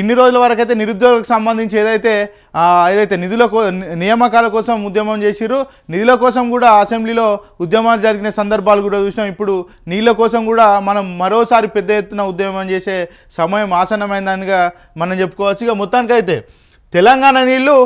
ఇన్ని రోజుల వరకు అయితే నిరుద్యోగులకు సంబంధించి ఏదైతే ఏదైతే నిధుల కో నియామకాల కోసం ఉద్యమం చేసిరో నిధుల కోసం కూడా అసెంబ్లీలో ఉద్యమాలు జరిగిన సందర్భాలు కూడా చూసినాం. ఇప్పుడు నీళ్ళ కోసం కూడా మనం మరోసారి పెద్ద ఎత్తున ఉద్యమం చేసే సమయం ఆసన్నమైందనిగా మనం చెప్పుకోవచ్చు. ఇక మొత్తానికైతే తెలంగాణ నీళ్ళు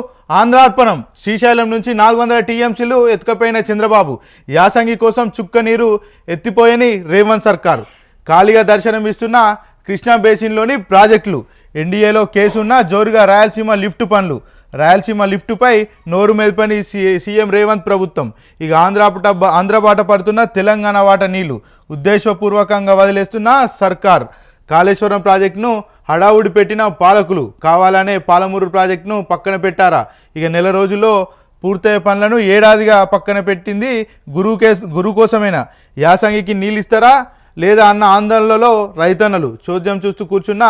ఆంధ్రార్పణం శ్రీశైలం నుంచి నాలుగు వందల టీఎంసీలు ఎత్తుకపోయిన చంద్రబాబు. యాసంగి కోసం చుక్క నీరు ఎత్తిపోయని రేవంత్ సర్కార్. ఖాళీగా దర్శనం ఇస్తున్న కృష్ణా బేసిన్లోని ప్రాజెక్టులు. ఎన్డీఏలో కేసున్నా జోరుగా రాయలసీమ లిఫ్ట్ పనులు. రాయలసీమ లిఫ్టుపై నోరు మెదపని సి సీఎం రేవంత్ ప్రభుత్వం. ఇక ఆంధ్రాపట ఆంధ్రబాట పడుతున్న తెలంగాణ వాట నీళ్ళు. ఉద్దేశపూర్వకంగా వదిలేస్తున్న సర్కార్. కాళేశ్వరం ప్రాజెక్టును హడావుడి పెట్టిన పాలకులు. కావాలనే పాలమూరు ప్రాజెక్టును పక్కన పెట్టారా? ఇక నెల రోజుల్లో పూర్తయ్యే పనులను ఏడాదిగా పక్కన పెట్టింది గురువు కేసు గురువు కోసమేనా? యాసంగికి నీళ్ళు ఇస్తారా? లేదా అన్న ఆందోళనలో రైతన్నలు చోద్యం చూస్తూ కూర్చున్న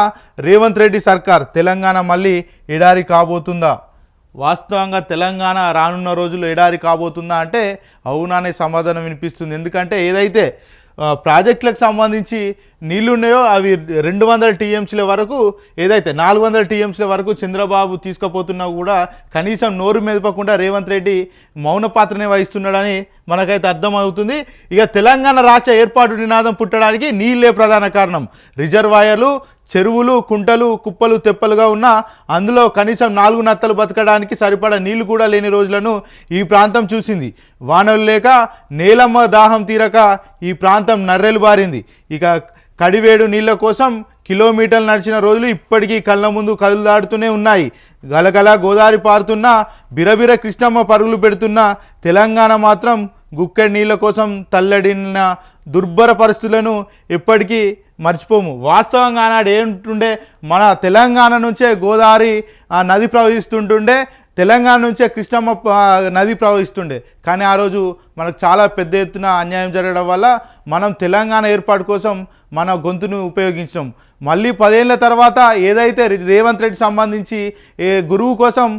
రేవంత్ రెడ్డి సర్కార్ తెలంగాణ మళ్ళీ ఎడారి కాబోతుందా? వాస్తవంగా తెలంగాణ రానున్న రోజుల్లో ఎడారి కాబోతుందా అంటే అవునానే సమాధానం వినిపిస్తుంది. ఎందుకంటే ఏదైతే ప్రాజెక్టులకు సంబంధించి నీళ్ళు ఉన్నాయో అవి రెండు వందల టీఎంసీల వరకు ఏదైతే నాలుగు వందల టీఎంసీల వరకు చంద్రబాబు తీసుకుపోతున్నా కూడా కనీసం నోరు మెదపకుండా రేవంత్ రెడ్డి మౌన పాత్రనే వహిస్తున్నాడని మనకైతే అర్థమవుతుంది. ఇక తెలంగాణ రాష్ట్ర ఏర్పాటు నినాదం పుట్టడానికి నీళ్ళే ప్రధాన కారణం. రిజర్వాయర్లు చెరువులు కుంటలు కుప్పలు తెప్పలుగా ఉన్న అందులో కనీసం నాలుగు నత్తలు బతకడానికి సరిపడా నీళ్ళు కూడా లేని రోజులను ఈ ప్రాంతం చూసింది. వానలు లేక నేలమ్మ దాహం తీరక ఈ ప్రాంతం నర్రెలు బారింది. ఇక కడివేడు నీళ్ళ కోసం కిలోమీటర్లు నడిచిన రోజులు ఇప్పటికీ కళ్ళ ముందు కదులుదాడుతూనే ఉన్నాయి. గలగల గోదావరి పారుతున్న బిరబిర కృష్ణమ్మ పరుగులు పెడుతున్న తెలంగాణ మాత్రం గుక్కెడి నీళ్ళ కోసం తల్లడిన దుర్భర పరిస్థితులను ఎప్పటికీ మర్చిపోము. వాస్తవంగా ఆనాడు ఏంటుండే మన తెలంగాణ నుంచే గోదావరి ఆ నది ప్రవహిస్తుంటుండే. తెలంగాణ నుంచే కృష్ణమ్మ నది ప్రవహిస్తుండే. కానీ ఆ రోజు మనకు చాలా పెద్ద ఎత్తున అన్యాయం జరగడం వల్ల మనం తెలంగాణ ఏర్పాటు కోసం మన గొంతును ఉపయోగించినాం. మళ్ళీ పదేళ్ళ తర్వాత ఏదైతే రేవంత్ రెడ్డి సంబంధించి ఏ గురువు కోసం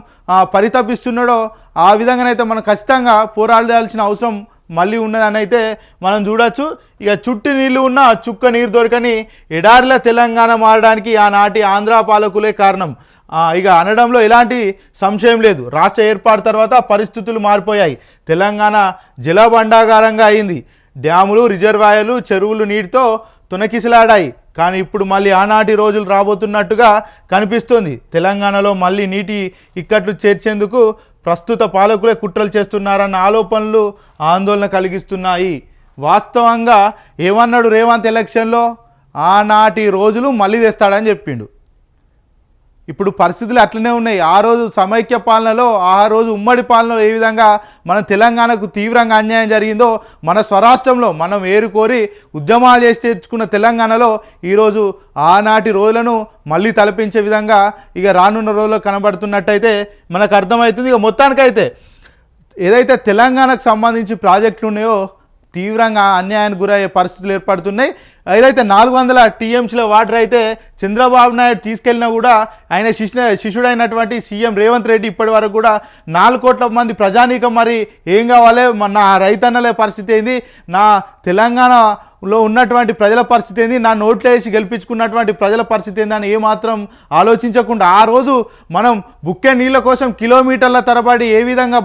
పరితపిస్తున్నాడో ఆ విధంగానైతే మనం ఖచ్చితంగా పోరాడాల్సిన అవసరం మళ్ళీ ఉన్నదని అయితే మనం చూడొచ్చు. ఇక చుట్టి నీళ్ళు ఉన్న చుక్క నీరు దొరకని ఎడారిల తెలంగాణ మారడానికి ఆనాటి ఆంధ్ర పాలకులే కారణం. ఇక అనడంలో ఎలాంటి సంశయం లేదు. రాష్ట్ర ఏర్పాటు తర్వాత పరిస్థితులు మారిపోయాయి. తెలంగాణ జలబండాగారంగా అయింది. డ్యాములు రిజర్వాయర్లు చెరువులు నీటితో తునకిసలాడాయి. కానీ ఇప్పుడు మళ్ళీ ఆనాటి రోజులు రాబోతున్నట్టుగా కనిపిస్తుంది. తెలంగాణలో మళ్ళీ నీటి ఇక్కట్లు చేర్చేందుకు ప్రస్తుత పాలకులే కుట్రలు చేస్తున్నారన్న ఆలోపనలు ఆందోళన కలిగిస్తున్నాయి. వాస్తవంగా ఏమన్నాడు రేవంత్ ఎలక్షన్లో? ఆనాటి రోజులు మళ్ళీ తెస్తాడని చెప్పిండు. ఇప్పుడు పరిస్థితులు అట్లనే ఉన్నాయి. ఆ రోజు సమైక్య పాలనలో ఆ రోజు ఉమ్మడి పాలనలో ఏ విధంగా మన తెలంగాణకు తీవ్రంగా అన్యాయం జరిగిందో మన స్వరాష్ట్రంలో మనం ఏరుకోరి ఉద్యమాలు చేసి తెచ్చుకున్న తెలంగాణలో ఈరోజు ఆనాటి రోజులను మళ్ళీ తలపించే విధంగా ఇక రానున్న రోజుల్లో కనబడుతున్నట్టయితే మనకు అర్థమవుతుంది. ఇక మొత్తానికైతే ఏదైతే తెలంగాణకు సంబంధించి ప్రాజెక్టులు ఉన్నాయో తీవ్రంగా అన్యాయానికి గురయ్యే పరిస్థితులు ఏర్పడుతున్నాయి. ఏదైతే నాలుగు వందల టీఎంసీల వాటర్ అయితే చంద్రబాబు నాయుడు తీసుకెళ్ళినా కూడా ఆయన శిష్యు శిష్యుడైనటువంటి సీఎం రేవంత్ రెడ్డి ఇప్పటి వరకు కూడా నాలుగు కోట్ల మంది ప్రజానీకం మరి ఏం కావాలి? మన నా రైతన్నలే పరిస్థితి ఏంది? నా తెలంగాణ లో ఉన్నటువంటి ప్రజల పరిస్థితి ఏంది? నా నోట్లో వేసి గెలిపించుకున్నటువంటి ప్రజల పరిస్థితి ఏందని ఏమాత్రం ఆలోచించకుండా ఆ రోజు మనం బుక్కే నీళ్ళ కోసం కిలోమీటర్ల తరబడి ఏ విధంగా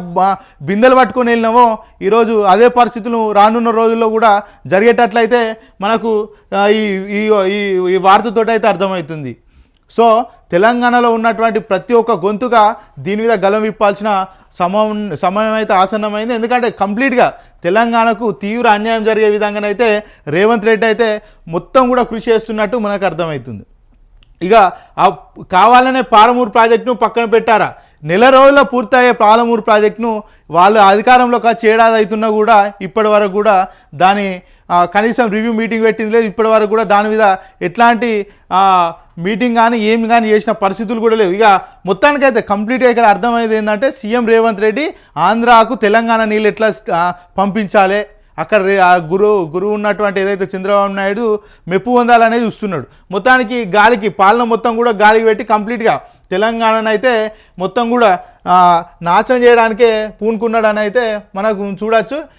బిందెలు పట్టుకొని వెళ్ళినామో ఈరోజు అదే పరిస్థితులు రానున్న రోజుల్లో కూడా జరిగేటట్లయితే మనకు ఈ ఈ ఈ- ఈ అయితే అర్థమవుతుంది. సో తెలంగాణలో ఉన్నటువంటి ప్రతి ఒక్క గొంతుగా దీని మీద గలం విప్పాల్సిన సమయం సమయం అయితే ఆసన్నమైంది. ఎందుకంటే కంప్లీట్గా తెలంగాణకు తీవ్ర అన్యాయం జరిగే విధంగానైతే రేవంత్ రెడ్డి అయితే మొత్తం కూడా కృషి చేస్తున్నట్టు మనకు అర్థమవుతుంది. ఇక ఆ కావాలనే పాలమూరు ప్రాజెక్టును పక్కన పెట్టారా? నెల రోజుల్లో పూర్తయ్యే పాలమూరు ప్రాజెక్టును వాళ్ళు అధికారంలోకి వచ్చి ఏడాది అవుతున్నా కూడా ఇప్పటి వరకు కూడా దాని కనీసం రివ్యూ మీటింగ్ పెట్టింది లేదు ఇప్పటి వరకు కూడా దాని మీద ఎట్లాంటి మీటింగ్ కానీ ఏమి కానీ చేసిన పరిస్థితులు కూడా లేవు. ఇక మొత్తానికైతే కంప్లీట్గా ఇక్కడ అర్థమయ్యేది ఏంటంటే సీఎం రేవంత్ రెడ్డి ఆంధ్రాకు తెలంగాణ నీళ్ళు ఎట్లా పంపించాలి? అక్కడ గురువు గురువు ఉన్నటువంటి ఏదైతే చంద్రబాబు నాయుడు మెప్పు పొందాలనేది చూస్తున్నాడు. మొత్తానికి గాలికి పాలన మొత్తం కూడా గాలికి పెట్టి కంప్లీట్గా తెలంగాణను అయితే మొత్తం కూడా నాశనం చేయడానికే పూనుకున్నాడని అయితే మనకు చూడొచ్చు.